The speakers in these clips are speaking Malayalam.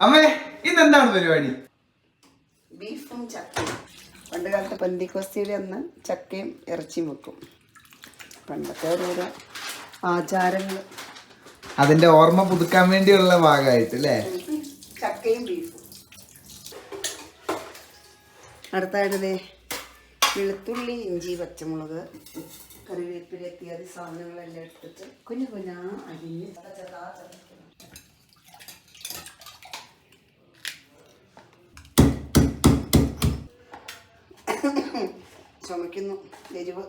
അമ്മേ ഇന്ന് എന്താണ് പരിപാടി? ബീഫും ചക്കയും. പണ്ട് കാലത്ത് പന്തിക്കോസ്തിയുടെ അന്ന് ചക്കയും ഇറച്ചിയും വെക്കും. പണ്ടത്തെ ഓരോരോ ആചാരങ്ങൾ അതിന്റെ ഓർമ്മ പുതുക്കാൻ വേണ്ടിയുള്ള ഭാഗമായിട്ട് അല്ലേ? ചക്കയും ബീഫും. അടുത്തായിട്ടേ വെളുത്തുള്ളി ഇഞ്ചി പച്ചമുളക് കറിവേപ്പില ഇത്യാദി സാധനങ്ങളെല്ലാം എടുത്തിട്ട് കുഞ്ഞു കുഞ്ഞാ അരിഞ്ഞ് ചെറുതാ. ചുമയ്ക്കുന്നു എരിവ്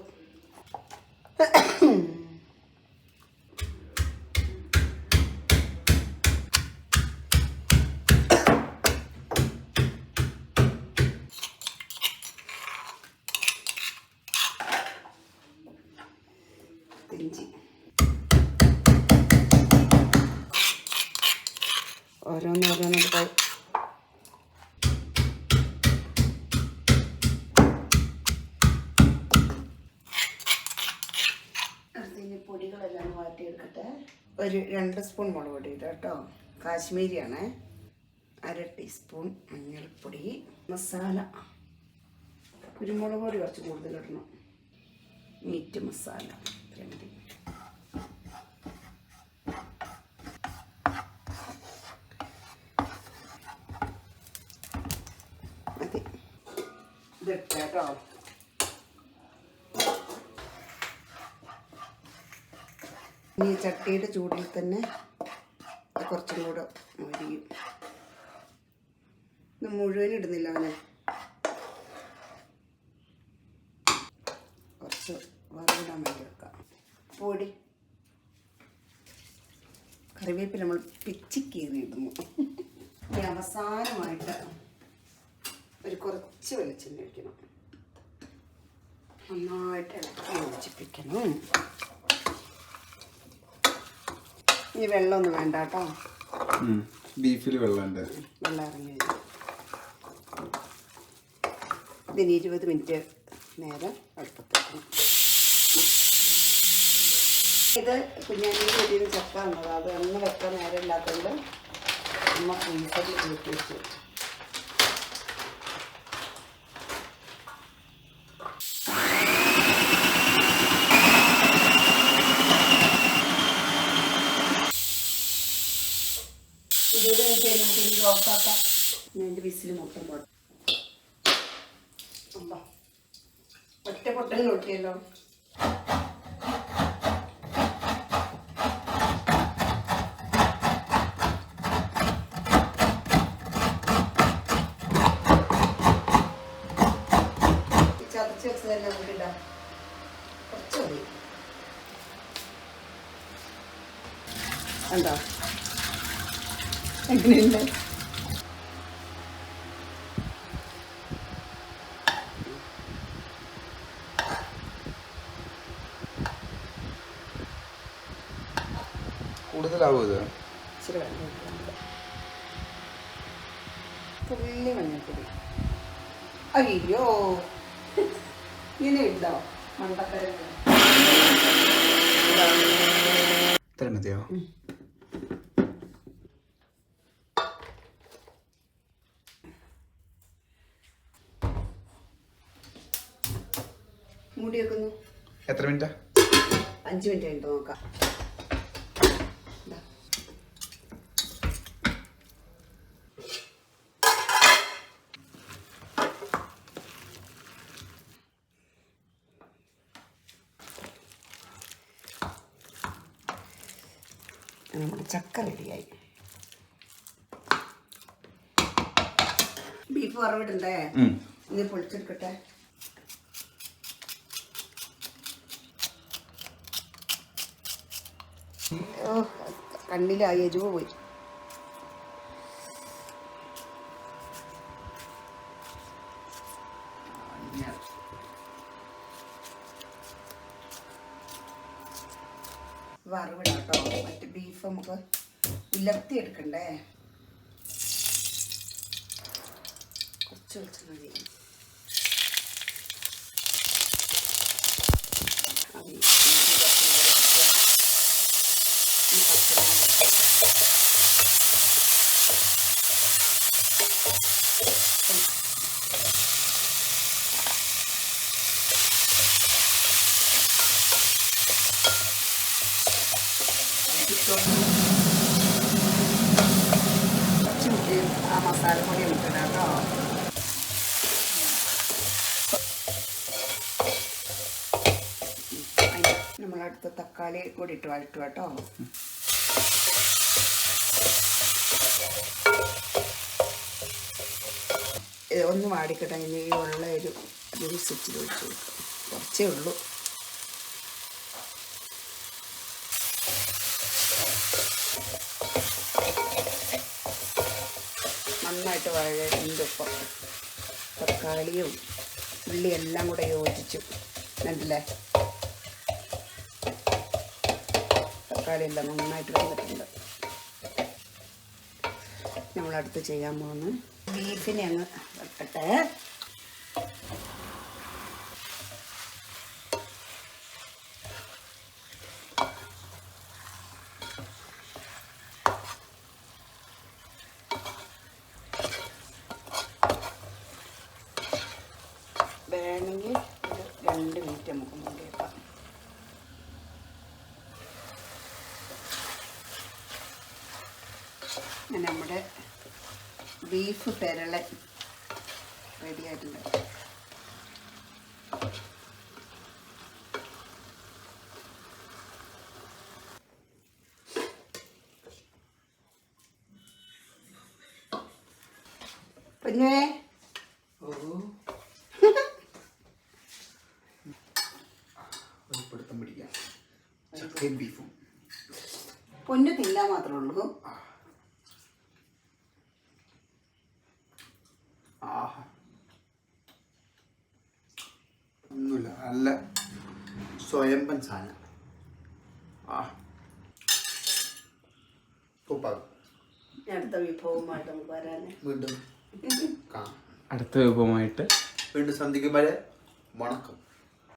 ഒരു രണ്ട് സ്പൂൺ മുളക് പൊടി ഇടാം കേട്ടോ. കാശ്മീരിയാണ്. അര ടീസ്പൂൺ മഞ്ഞൾപ്പൊടി മസാല. കുരുമുളക് പൊടി കുറച്ച് കൂടുതൽ ഇടണം. മീറ്റ് മസാല രണ്ട് മതി. ഇതിട്ട് ഇനി ചട്ടിയുടെ ചൂടിൽ തന്നെ കുറച്ചും കൂടെ മൊരിയും ഇത് മുഴുവൻ ഇടുന്നില്ല അവനെ. കുറച്ച് വറവിടാൻ വേണ്ടി വെക്കാം. പൊടി. കറിവേപ്പില നമ്മൾ പിച്ചിക്കീറി ഇടുന്നു. ഇനി അവസാനമായിട്ട് ഒരു കുറച്ച് വെളിച്ചെണ്ണ ഒഴിക്കണം. നന്നായിട്ട് ഇളക്കി യോജിപ്പിക്കണം. ഇനി വെള്ളമൊന്നും വേണ്ട കേട്ടോ. ബീഫിൽ വെള്ളമുണ്ട് വെള്ളം ഇറങ്ങി ഇതിന് ഇരുപത് മിനിറ്റ് നേരം അടുപ്പത്ത് വെക്കണം ഇത് കുഞ്ഞാനിയുടെ ഒരു ചക്ക ഉള്ളത് അത് ഒന്ന് വെക്കാൻ നേരം ഇല്ലാത്തതുകൊണ്ട് അമ്മ ഫ്രീസറിൽ കൂട്ടി വെച്ചു ഇരുപത് മിനിറ്റ് കഴിഞ്ഞാൽ ഓഫാക്കാം ഞാൻ എന്റെ വിസിൽ മൊത്തം പോട്ടെ. ഒറ്റ പൊട്ടൽ നോക്കിയല്ലോ. ചതച്ച് വെച്ചതെല്ലാം കൂടി കുറച്ച് മതി. എന്താ എങ്ങനെയുണ്ട്? കൂടുതലാവും ഇത് ഇച്ചിരി വെള്ളം ഒഴിക്കുന്നുണ്ട്. തുള്ളി മഞ്ഞൾപ്പൊടി. അയ്യോ. ഇങ്ങനെ ഇട്ടോ മണ്ടക്കര ഇത്ര മതിയോ? മൂടി വെക്കുന്നു. എത്ര മിനിറ്റാ? അഞ്ച് മിനിറ്റ് കഴിഞ്ഞിട്ട് നോക്കാം. നമ്മുടെ ചക്ക റെഡിയായി ബീഫ് വറവിടണ്ടേ. ഇനി പൊളിച്ചെടുക്കട്ടെ. കണ്ണിലായി കണ്ണിലെ എരിവ് പോയി. വറവിടാം കേട്ടോ മറ്റേ ബീഫ് നമുക്ക് ഉലർത്തി എടുക്കണ്ടേ? കുറച്ച് വെച്ചാൽ മതി അത് ഈ ഇഞ്ചി പച്ചമുളക് ഈ പച്ചമുളക് മസാലപ്പൊടി നമുക്ക് ഇടാം കേട്ടോ അതിന് നമ്മളടുത്ത തക്കാളി കൂടി ഇട്ട് വഴറ്റുക കേട്ടോ. ഒന്ന് വാടിക്കട്ടെ ഇനി ഉള്ള ഒരു ജ്യൂസ് ഇച്ചിരി ഒഴിച്ചു കുറച്ചേ ഉള്ളൂ. നന്നായിട്ട് വഴണ്ടിപ്പം തക്കാളിയും ഉള്ളി എല്ലാം കൂടെ യോജിച്ചു. കണ്ടില്ലേ? തക്കാളി എല്ലാം നന്നായിട്ട് വന്നിട്ടുണ്ട് നമ്മളടുത്ത് ചെയ്യാൻ പോകുന്നത് ബീഫിനെ അങ്ങ് വെക്കട്ടെ വേണമെങ്കിൽ ഒരു രണ്ട് മിനിറ്റ് നമുക്ക് മൂടി വെക്കാം അങ്ങനെ നമ്മുടെ ബീഫ് പെരളൻ റെഡി ആയിട്ടുണ്ട്. കുഞ്ഞേ പിടിക്കാം. ചക്കയും ബീഫും പൊന്നു തിന്നാൻ മാത്രമേ ഉള്ളൂ. സ്വയംപൻ സാധനം ആ. സൂപ്പർ അടുത്ത വിഭവമായിട്ട് നമുക്ക് വീണ്ടും കാണാം. അടുത്ത വിഭവമായിട്ട് വീണ്ടും സന്ധിക്കും വരെ. വണക്കം.